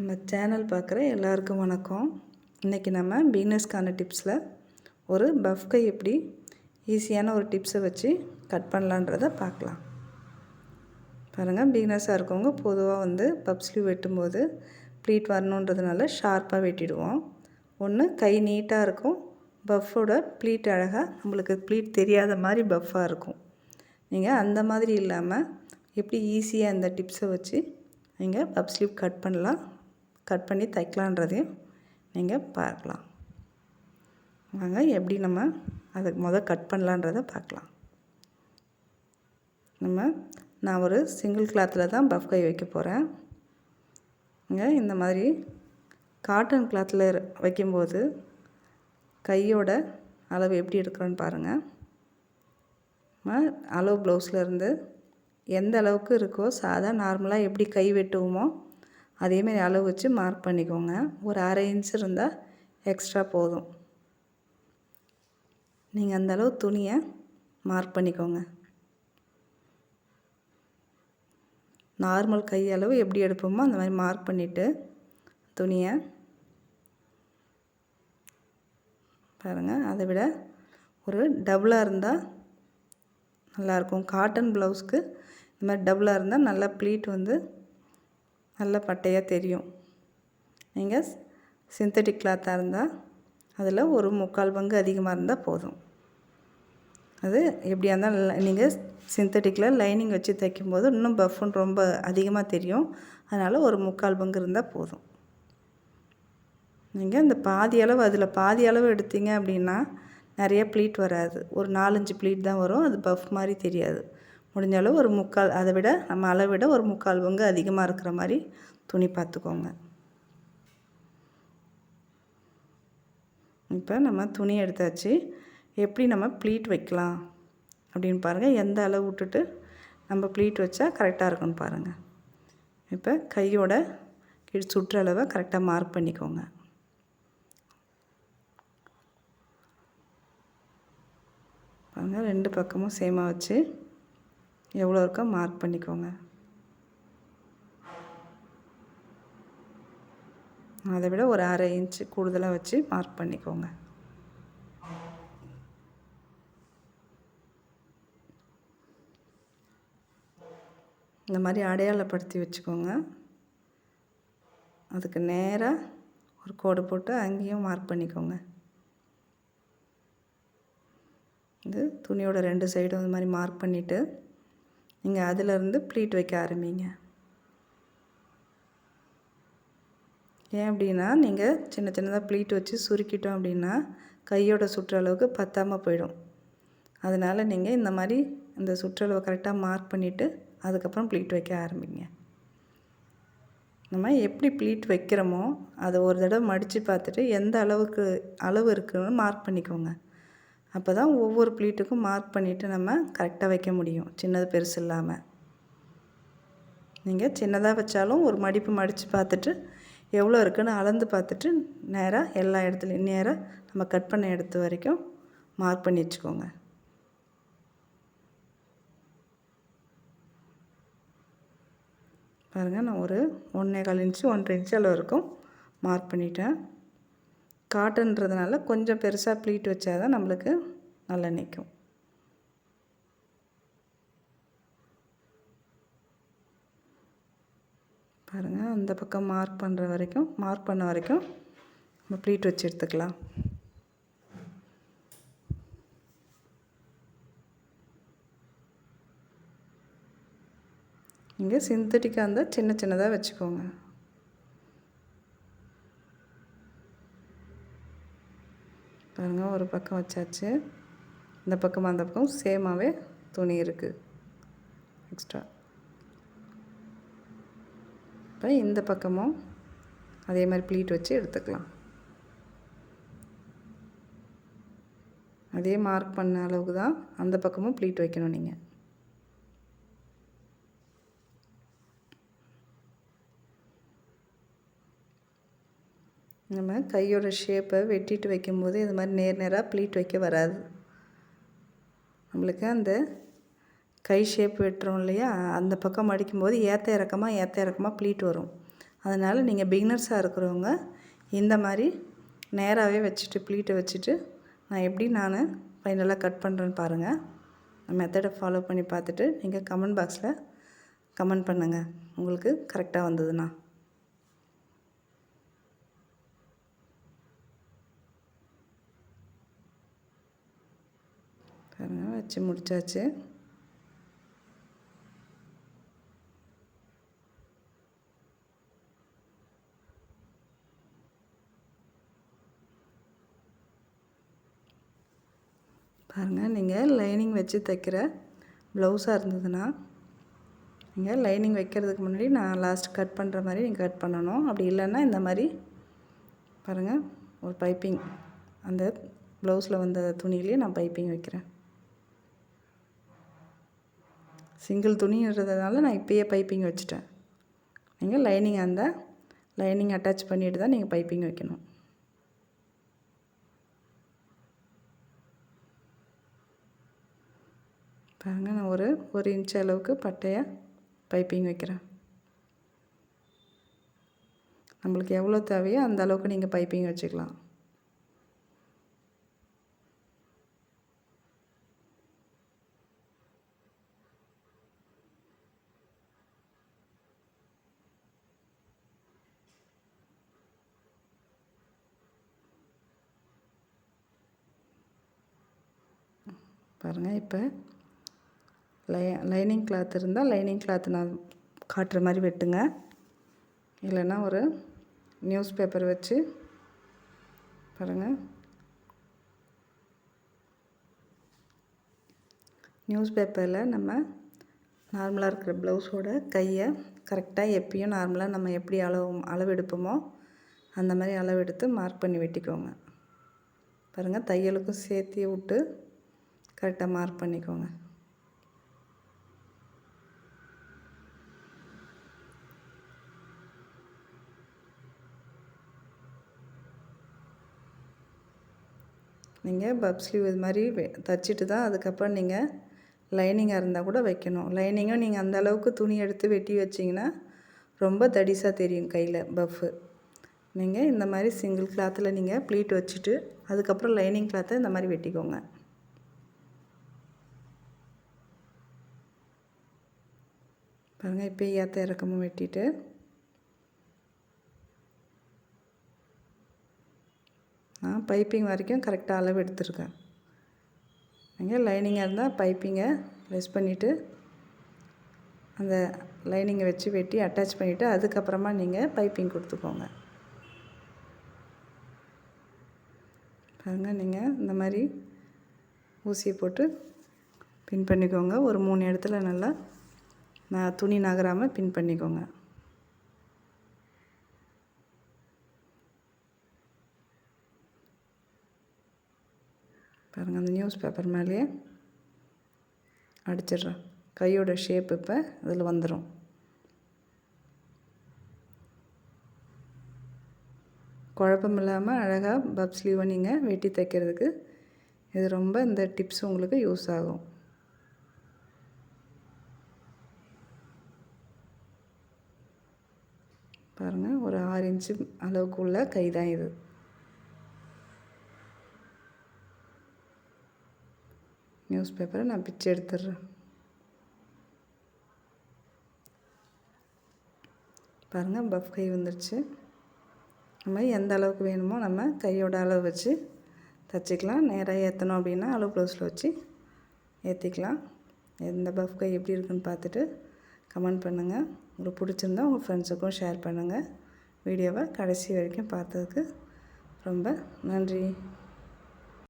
நம்ம சேனல் பார்க்குற எல்லாருக்கும் வணக்கம். இன்றைக்கி நம்ம பீனஸ்க்கான டிப்ஸில் ஒரு பஃப் கை எப்படி ஈஸியான ஒரு டிப்ஸை வச்சு கட் பண்ணலான்றதை பார்க்கலாம். பாருங்கள் பீனஸாக இருக்கவங்க பொதுவாக வந்து பப் ஸ்லீவ் வெட்டும்போது ப்ளீட் வரணுன்றதுனால ஷார்ப்பாக வெட்டிடுவோம். ஒன்று கை நீட்டாக இருக்கும். பஃப்போட ப்ளீட் அழகாக நம்மளுக்கு ப்ளீட் தெரியாத மாதிரி பஃப்பாக இருக்கும். நீங்கள் அந்த மாதிரி இல்லாமல் எப்படி ஈஸியாக இந்த டிப்ஸை வச்சு நீங்கள் பப் ஸ்லீவ் கட் பண்ணலாம்? கட் பண்ணி தைக்கலான்றதையும் நீங்கள் பார்க்கலாம். வாங்க எப்படி நம்ம அதை முதல் கட் பண்ணலான்றதை பார்க்கலாம். நம்ம நான் ஒரு சிங்கிள் கிளாத்தில் தான் பஃப் கை வைக்க போகிறேன் இங்கே இந்த மாதிரி காட்டன் கிளாத்தில் வைக்கும்போது கையோட அளவு எப்படி எடுக்கிறோன்னு பாருங்கள் அளவு ப்ளவுஸில் இருந்து எந்த அளவுக்கு இருக்கோ சாதா நார்மலாக எப்படி கை வெட்டுவோமோ அதேமாரி அளவு வச்சு மார்க் பண்ணிக்கோங்க. ஒரு அரை இன்ச் இருந்தால் எக்ஸ்ட்ரா போதும். நீங்கள் அந்த அளவு துணியை மார்க் பண்ணிக்கோங்க. நார்மல் கை அளவு எப்படி எடுப்போமோ அந்த மாதிரி மார்க் பண்ணிவிட்டு துணியை பாருங்கள் அதை விட ஒரு டபுளாக இருந்தால் நல்லாயிருக்கும் காட்டன் ப்ளவுஸ்க்கு இந்த மாதிரி டபுளாக இருந்தால் நல்லா ப்ளீட் வந்து நல்ல பட்டையாக தெரியும். நீங்கள் சிந்தட்டிக் கிளாத்தாக இருந்தால் அதில் ஒரு முக்கால் பங்கு அதிகமாக இருந்தால் போதும். அது எப்படியா இருந்தால் நீங்கள் சிந்தட்டிக்கில் லைனிங் வச்சு தைக்கும்போது இன்னும் பஃப்னு ரொம்ப அதிகமாக தெரியும். அதனால் ஒரு முக்கால் பங்கு இருந்தால் போதும். நீங்கள் இந்த பாதி அளவு அதில் பாதி அளவு எடுத்தீங்க அப்படின்னா நிறைய ப்ளீட் வராது. ஒரு நாலஞ்சு ப்ளீட் தான் வரும். அது பஃப் மாதிரி தெரியாது. முடிஞ்ச அளவு ஒரு முக்கால் அதை விட நம்ம அளவை விட ஒரு முக்கால் பங்கு அதிகமாக இருக்கிற மாதிரி துணி பார்த்துக்கோங்க. இப்போ நம்ம துணி எடுத்தாச்சு. எப்படி நம்ம ப்ளீட் வைக்கலாம் அப்படின்னு பாருங்கள் எந்த அளவு விட்டுட்டு நம்ம ப்ளீட் வச்சா கரெக்டாக இருக்குன்னு பாருங்கள் இப்போ கையோட சுற்றளவை கரெக்டாக மார்க் பண்ணிக்கோங்க. பாருங்கள் ரெண்டு பக்கமும் சேமாக வச்சு எவ்வளோ இருக்கோ மார்க் பண்ணிக்கோங்க. அதை விட ஒரு அரை இன்ச்சு கூடுதலாக வச்சு மார்க் பண்ணிக்கோங்க. இந்த மாதிரி அடையாளப்படுத்தி வச்சுக்கோங்க. அதுக்கு நேராக ஒரு கோடு போட்டு அங்கேயும் மார்க் பண்ணிக்கோங்க. இது துணியோட ரெண்டு சைடும் இந்த மாதிரி மார்க் பண்ணிவிட்டு நீங்கள் அதிலேருந்து ப்ளீட் வைக்க ஆரம்பிங்க. ஏன் அப்படின்னா நீங்கள் சின்ன சின்னதாக ப்ளீட் வச்சு சுருக்கிட்டோம் அப்படின்னா கையோட சுற்றளவுக்கு பத்தாமல் போயிடும். அதனால் நீங்கள் இந்த மாதிரி இந்த சுற்றளவை கரெக்டாக மார்க் பண்ணிவிட்டு அதுக்கப்புறம் ப்ளீட் வைக்க ஆரம்பிங்க. நம்ம எப்படி ப்ளீட் வைக்கிறோமோ அதை ஒரு தடவை மடித்து பார்த்துட்டு எந்த அளவுக்கு அளவு இருக்குன்னு மார்க் பண்ணிக்கோங்க. அப்போ தான் ஒவ்வொரு ப்ளீட்டுக்கும் மார்க் பண்ணிவிட்டு நம்ம கரெக்டாக வைக்க முடியும். சின்னது பெருசு இல்லாமல் நீங்கள் சின்னதாக வச்சாலும் ஒரு மடிப்பு மடித்து பார்த்துட்டு எவ்வளோ இருக்குன்னு அளந்து பார்த்துட்டு நேராக எல்லா இடத்துலையும் நேராக நம்ம கட் பண்ண இடத்து வரைக்கும் மார்க் பண்ணி வச்சுக்கோங்க. பாருங்கள் நான் ஒரு ஒன்றே கால் இன்ச்சு ஒன்றரை இன்ச்சு அளவு இருக்கும். மார்க் பண்ணிட்டேன். காட்டன்றதுனால கொஞ்சம் பெருசாக ப்ளீட் வச்சா தான் நம்மளுக்கு நல்லா நிற்கும் பாருங்கள் அந்த பக்கம் மார்க் பண்ணுற வரைக்கும் மார்க் பண்ண வரைக்கும் நம்ம ப்ளீட் வச்சு எடுத்துக்கலாம். இங்கே சிந்தட்டிக்காக இருந்தால் சின்ன சின்னதாக வச்சுக்கோங்க. பாருங்கள் ஒரு பக்கம் வச்சாச்சு. இந்த பக்கம் அந்த பக்கம் சேமாகவே துணி இருக்குது எக்ஸ்ட்ரா இப்போ இந்த பக்கமும் அதே மாதிரி ப்ளீட் வச்சு எடுத்துக்கலாம். அதே மார்க் பண்ண அளவுக்கு தான் அந்த பக்கமும் ப்ளீட் வைக்கணும் நீங்கள் நம்ம கையோட ஷேப்பை வெட்டிட்டு வைக்கும்போது இது மாதிரி நேர் நேராக ப்ளீட் வைக்க வராது. நம்மளுக்கு அந்த கை ஷேப் வெட்டுறோம் இல்லையா? அந்த பக்கம் அடிக்கும்போது ஏற்ற இறக்கமாக ஏற்ற இறக்கமாக ப்ளீட் வரும். அதனால் நீங்கள் பிகினர்ஸாக இருக்கிறவங்க இந்த மாதிரி நேராகவே வச்சுட்டு ப்ளீட்டை வச்சுட்டு நான் எப்படி நான் ஃபைனலாக கட் பண்ணுறேன்னு பாருங்கள் மெத்தடை ஃபாலோ பண்ணி பார்த்துட்டு நீங்கள் கமெண்ட் பாக்ஸில் கமெண்ட் பண்ணுங்கள் உங்களுக்கு கரெக்டாக வந்ததுண்ணா பாருங்கள் வச்சு முடிச்சாச்சு. பாருங்கள் நீங்கள் லைனிங் வச்சு தைக்கிற ப்ளவுஸாக இருந்ததுன்னா நீங்கள் லைனிங் வைக்கிறதுக்கு முன்னாடி நான் லாஸ்ட் கட் பண்ணுற மாதிரி நீங்கள் கட் பண்ணணும். அப்படி இல்லைன்னா இந்த மாதிரி பாருங்கள் ஒரு பைப்பிங் அந்த ப்ளவுஸில் வந்த துணியிலே நான் பைப்பிங் வைக்கிறேன். சிங்கிள் துணின்றதுனால நான் இப்போயே பைப்பிங் வச்சுட்டேன். நீங்கள் லைனிங் அந்த லைனிங் அட்டாச் பண்ணிட்டு தான் நீங்கள் பைப்பிங் வைக்கணும். பாருங்கள் நான் ஒரு ஒரு இன்ச் அளவுக்கு பட்டையை பைப்பிங் வைக்கிறேன். நம்மளுக்கு எவ்வளோ தேவையோ அந்த அளவுக்கு நீங்கள் பைப்பிங் வச்சுக்கலாம். பாருங்கள் இப்போ லை லைனிங் கிளாத் இருந்தால் லைனிங் கிளாத் நான் காட்டுற மாதிரி வெட்டுங்க. இல்லைன்னா ஒரு நியூஸ் பேப்பர் வச்சு பாருங்கள் நியூஸ் பேப்பரில் நம்ம நார்மலாக இருக்கிற ப்ளவுஸோட கையை கரெக்டாக எப்பயும் நார்மலாக நம்ம எப்படி அளவு அளவெடுப்போமோ அந்த மாதிரி அளவெடுத்து மார்க் பண்ணி வெட்டிக்கோங்க. பாருங்கள் தையலுக்கும் சேர்த்தி விட்டு கரெக்டாக மார்க் பண்ணிக்கோங்க. நீங்கள் பப் ஸ்லீவ் இது மாதிரி தச்சுட்டு தான் அதுக்கப்புறம் நீங்கள் லைனிங்காக இருந்தால் கூட வைக்கணும். லைனிங்கும் நீங்கள் அந்த அளவுக்கு துணி எடுத்து வெட்டி வச்சிங்கன்னா ரொம்ப தடிசாக தெரியும் கையில் பஃப்பு நீங்கள் இந்த மாதிரி சிங்கிள் கிளாத்தில் நீங்கள் ப்ளீட் வச்சுட்டு அதுக்கப்புறம் லைனிங் கிளாத்தை இந்த மாதிரி வெட்டிக்கோங்க. பாருங்கள் இப்போ ஏற்ற இறக்கமும் வெட்டிட்டு. நான் பைப்பிங் வரைக்கும் கரெக்டாக அளவு எடுத்துருக்கேன். நீங்கள் லைனிங்காக இருந்தால் பைப்பிங்கை லெஸ் பண்ணிவிட்டு அந்த லைனிங்கை வச்சு வெட்டி அட்டாச் பண்ணிவிட்டு அதுக்கப்புறமா நீங்கள் பைப்பிங் கொடுத்துக்கோங்க. பாருங்கள் நீங்கள் இந்த மாதிரி ஊசியை போட்டு பின் பண்ணிக்கோங்க. ஒரு மூணு இடத்துல நல்லா நான் துணி நகராமல் பின் பண்ணிக்கோங்க. பாருங்கள் அந்த நியூஸ் பேப்பர் மேலேயே அடிச்சிடுறேன். கையோட ஷேப் இப்போ இதில் வந்துடும் குழப்பம் இல்லாமல் அழகாக பப் ஸ்லீவை நீங்கள் வெட்டி தைக்கிறதுக்கு இது ரொம்ப இந்த டிப்ஸ் உங்களுக்கு யூஸ் ஆகும் பாருங்கள் ஒரு ஆறு இன்ச்சு அளவுக்கு உள்ள கை தான் இது. நியூஸ் பேப்பரை நான் பிச்சு எடுத்துடுறேன் பாருங்கள் பஃப் கை வந்துடுச்சு நம்ம எந்த அளவுக்கு வேணுமோ நம்ம கையோட அளவு வச்சு தைச்சிக்கலாம். நேராக ஏற்றணும் அப்படின்னா அளவு ப்ளவுஸில் வச்சு ஏற்றிக்கலாம் எந்த பஃப் கை எப்படி இருக்குன்னு பார்த்துட்டு கமெண்ட் பண்ணுங்கள் உங்களுக்கு பிடிச்சிருந்தா உங்கள் ஃப்ரெண்ட்ஸுக்கும் ஷேர் பண்ணுங்கள் வீடியோவை கடைசி வரைக்கும் பார்த்ததுக்கு ரொம்ப நன்றி.